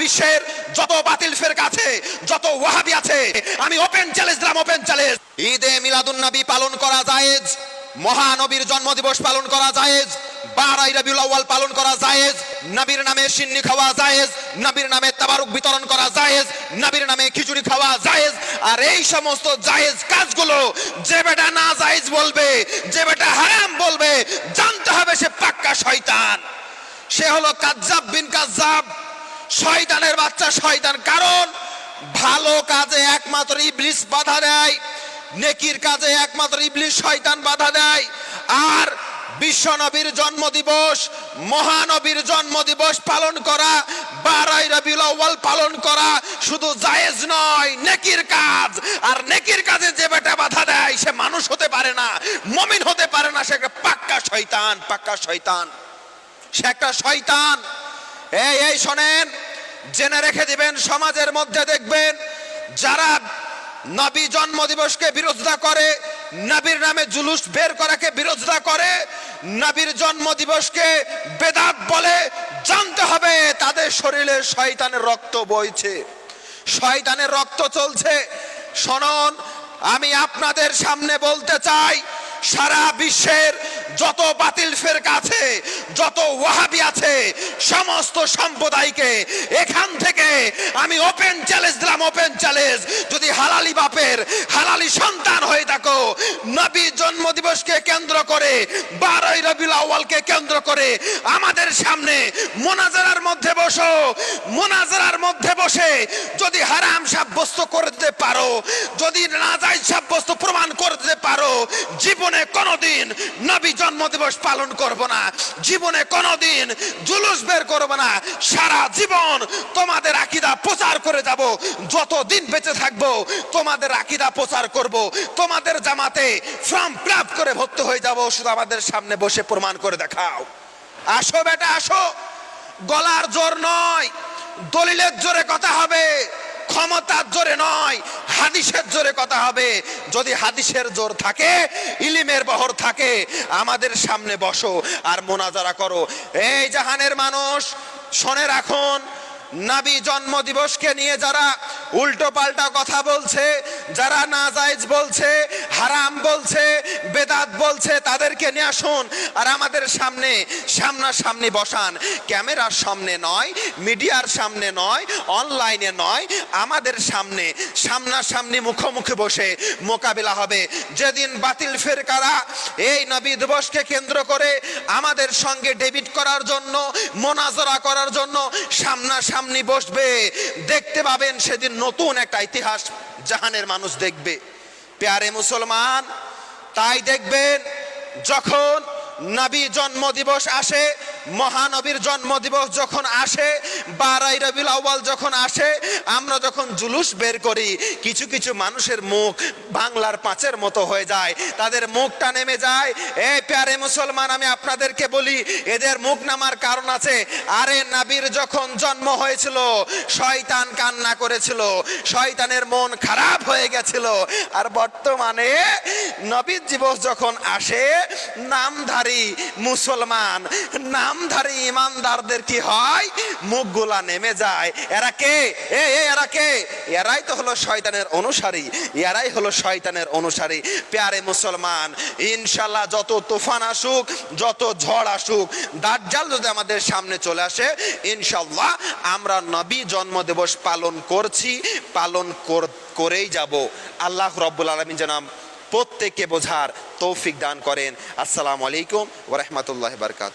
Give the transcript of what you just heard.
বিশ্বের যত বাতিল ফের আছে, যত ওয়াহাবি আছে, আমি ওপেন চ্যালেঞ্জ দিলাম ওপেন চ্যালেঞ্জ ঈদে মিলাদুন নবী পালন করা জায়েজ, মহানবীর জন্মদিবস পালন করা জায়েজ, বারাই রবিউল আউয়াল পালন করা জায়েজ, নবীর নামে সিন্নি খাওয়া জায়েজ, নবীর নামে তাবারুক বিতরণ করা জায়েজ, নবীর নামে খিচুড়ি খাওয়া জায়েজ, আর এই সমস্ত জায়েজ কাজগুলো যে বেটা না জায়েজ বলবে, যে বেটা হারাম বলবে, জানতে হবে সে পাক্কা শয়তান। সে হলো কাজ্জাব বিন কাজ্জাব। শয়তানের বাচ্চা, শয়তান। কারণ ভালো কাজে একমাত্র ইবলিস বাধা দেয়, নেকির কাজে একমাত্র ইবলিস শয়তান বাধা দেয়। আর বিশ্বনবীর জন্মদিবস, মহানবীর জন্মদিবস পালন করা, বারাই রবিউল আউয়াল পালন করা শুধু জায়েজ নয়, নেকির কাজ। আর নেকির কাজে যে বেটা বাধা দেয়, সে মানুষ হতে পারে না, মমিন হতে পারে না, সে একটা পাক্কা শয়তান পাক্কা শয়তান। সে একটা শয়তান। এই এই শোনেন, জেনে রেখে দিবেন, সমাজের মধ্যে দেখবেন, যারা নবী জন্ম দিবসকে বিরোধিতা করে, নবীর নামে জুলুস বের করাকে বিরোধিতা করে, নবীর জন্ম দিবসকে বেদাত বলে জানতে হবে, তাদের শরীরে শয়তানের রক্ত বইছে। শয়তানের রক্ত চলছে। শোনন, আমি আপনাদের সামনে বলতে চাই, সারা বিশ্বের যত বাতিল ফেরকা আছে, যত ওয়াহাবি আছে, সমস্ত সম্প্রদায়কে এখান থেকে আমি ওপেন চ্যালেঞ্জ দিলাম ওপেন চ্যালেঞ্জ যদি হালালি বাপের, হালালি সন্তান হয়ে থাকো, নবী জন্ম দিবসকে কেন্দ্র করে, বারোই রবিউল আউয়ালকে কেন্দ্র করে আমাদের সামনে মধ্যে বসো। মোনাজারার মধ্যে বসে যদি হারাম সাব্যস্ত করে দিতে পারো, যদি নাজাইজ সাব্যস্ত প্রমাণ করে দিতে পারো, জীবনে কোনোদিন নবী জন্মদিবস পালন করব না। জীবনে কোনোদিন জুলুস বের করব না। সারা জীবন তোমাদের আকিদা প্রচার করে যাব। যতদিন বেঁচে থাকব, তোমাদের আকিদা প্রচার করব। তোমাদের জামাতে ফর্ম ফিল করে ভর্তি হয়ে যাব। শুধু আমাদের সামনে বসে প্রমাণ করে দেখাও। আসো বেটা, আসো। গলার জোর নয়, দলিলের জোরে কথা হবে, ক্ষমতার জোরে নয়, হাদিসের জোরে কথা হবে। যদি হাদিসের জোর থাকে, ইলিমের বহর থাকে, আমাদের সামনে বসো আর মোনাজারা করো। এই জাহানের মানুষ, শোনে রাখুন, নাবি জন্ম দিবসকে নিয়ে যারা উল্টো পাল্টা কথা বলছে যারা নাজাইজ বলছে, হারাম বলছে, বেদাত বলছে, তাদেরকে নিয়ে আসুন। আর আমাদের সামনে সামনাসামনি বসান। ক্যামেরার সামনে নয়, মিডিয়ার সামনে নয়, অনলাইনে নয়, আমাদের সামনে সামনাসামনি মুখোমুখি বসে মোকাবিলা হবে। যেদিন বাতিল ফেরকারা এই নবী দিবসকে কেন্দ্র করে আমাদের সঙ্গে ডেবিট করার জন্য, মোনাজরা করার জন্য সামনাসামনি বসবে। দেখতে পাবেন সেদিন নতুন একটা ইতিহাস জাহানের মানুষ দেখবে। প্যারে মুসলমান তাই দেখবেন যখন নবী জন্ম দিবস আসে মহানবীর জন্ম দিবস যখন আসে, বারাই রবিউল আউয়াল যখন আসে, আমরা যখন জুলুস বের করি, কিছু কিছু মানুষের মুখ বাংলার পাঁচের মতো হয়ে যায়। তাদের মুখটা নেমে যায়। এ প্যারে মুসলমান, আমি আপনাদেরকে বলি, এদের মুখ নামার কারণ আছে। আরে নাবির যখন জন্ম হয়েছিল, শয়তান কান্না করেছিল, শয়তানের মন খারাপ হয়ে গেছিল। আর বর্তমানে নবীর দিবস যখন আসে, নামধারী মুসলমান নামধারী ইমানদারদের কি হয়? মুখগুলা নেমে যায়। এরা কে? এ এরা কে? এরাই তো হলো শয়তানের অনুসারী। এরাই হলো শয়তানের অনুসারী। প্যারে মুসলমান ইনশাল্লাহ যত তুফান আসুক, যত ঝড় আসুক, দাজ্জাল যদি আমাদের সামনে চলে আসে ইনশাল্লাহ আমরা নবী জন্ম দিবস পালন করছি, পালন করেই যাব। আল্লাহ রব্বুল আলমী জানাম প্রত্যেককে বোঝার তৌফিক দান করেন। আসসালামু আলাইকুম ওরহমতুল্লাহ বারকাত